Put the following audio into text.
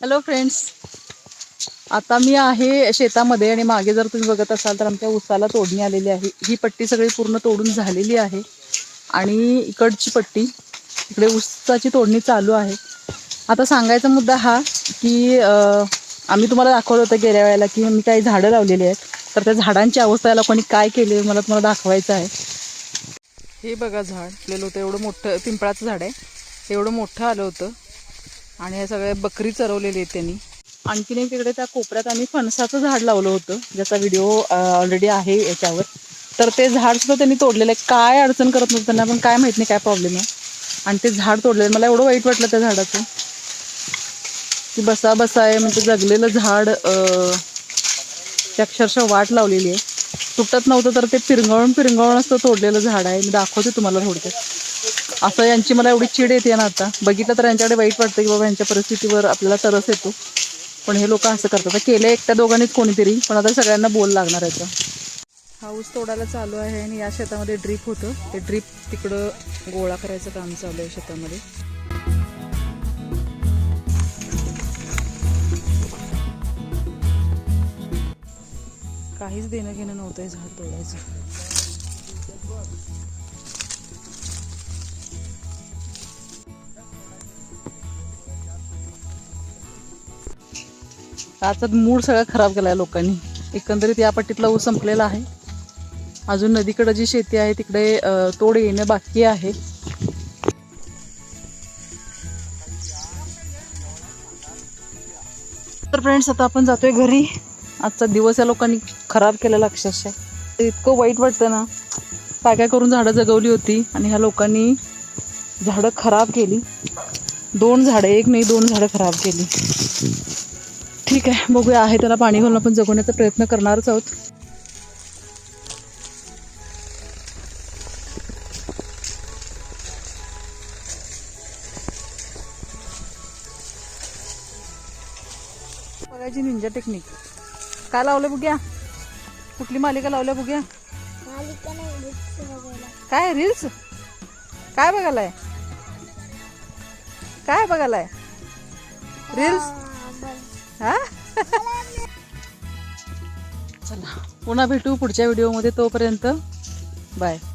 Hello friends आता मी आहे शेतामध्ये आणि मागे जर तुम्ही बघत असाल तर आमच्या उसाला तोडणी आलेली आहे. ही पट्टी सगळी पूर्ण तोडून झालेली आहे. आणि इकडची पट्टी इकडे ऊसाची तोडणी चालू आहे. आता सांगायचा मुद्दा हा की आम्ही तुम्हाला दाखवलं होतं गेल्या वेळेला की मी काही झाडं लावलेली आहेत. तर त्या झाडांची अवस्था याला कोणी काय केले मला तुम्हाला दाखवायचं आहे. हे बघा झाड आपल्याला होतं एवढं मोठं पिंपळाचं झाड आहे. एवढं मोठं आलं होतं. आणि हे सगळे बकरी चरवलेली आहेत त्यांनी. आणखीन एक तिकडे त्या कोपऱ्यात आम्ही फणसाचं झाड लावलं होतं ज्याचा व्हिडिओ ऑलरेडी आहे याच्यावर. तर ते झाड सुद्धा त्यांनी तोडलेलं आहे. काय अडचण करत नव्हतं त्यांना पण काय माहीत नाही काय प्रॉब्लेम आहे. आणि ते झाड तोडलेलं मला एवढं वाईट वाटलं त्या झाडाचं. की बसा बसा आहे म्हणजे जगलेलं झाड ते अक्षरशः वाट लावलेली आहे. तुटत नव्हतं तर ते पिरंगळून पिरंगळून असं तोडलेलं झाड आहे. मी दाखवते तुम्हाला थोडक्यात. असं यांची मला एवढी चीड येते ना आता. बघितलं तर यांच्याकडे वाईट वाटतं की बाबा यांच्या परिस्थितीवर आपल्याला तरस येतो. पण हे लोक असं करतात. आता केलं एकट्या दोघांनीच कोणीतरी पण आता सगळ्यांना बोल लागणार याचा हा ऊस तोडायला चालू आहे आणि या शेतामध्ये ड्रीप होतं. ते ड्रीप तिकडं गोळा करायचं काम चालू आहे शेतामध्ये. काहीच देणं घेणं नव्हतं हे झाड तोडायचं. आजचा मूड सगळा खराब केला आहे लोकांनी. एकंदरीत या पट्टीतला ऊस संपलेला आहे. अजून नदीकडे जी शेती आहे तिकडे तोड येणं बाकी आहे. तर फ्रेंड्स आता आपण जातोय घरी. आजचा दिवस या लोकांनी खराब केलेला अक्षरशः. इतकं वाईट वाटतं ना. काय काय करून झाडं जगवली होती आणि ह्या लोकांनी झाडं खराब केली. दोन झाडं एक नाही दोन झाडं खराब केली. ठीक आहे बघूया. आहे त्याला पाणी घालून आपण जगवण्याचा प्रयत्न करणारच आहोत. बघायची निंजा टेक्निक काय लावलं बघ्या? कुठली मालिका लावल्या बघ्या? मालिका नाही बुक्स बघायला. काय रील्स काय बघायलाय? काय बघायलाय? रील्स. हा? चला. पुन्हा भेटू पुढच्या व्हिडिओमध्ये तोपर्यंत. बाय.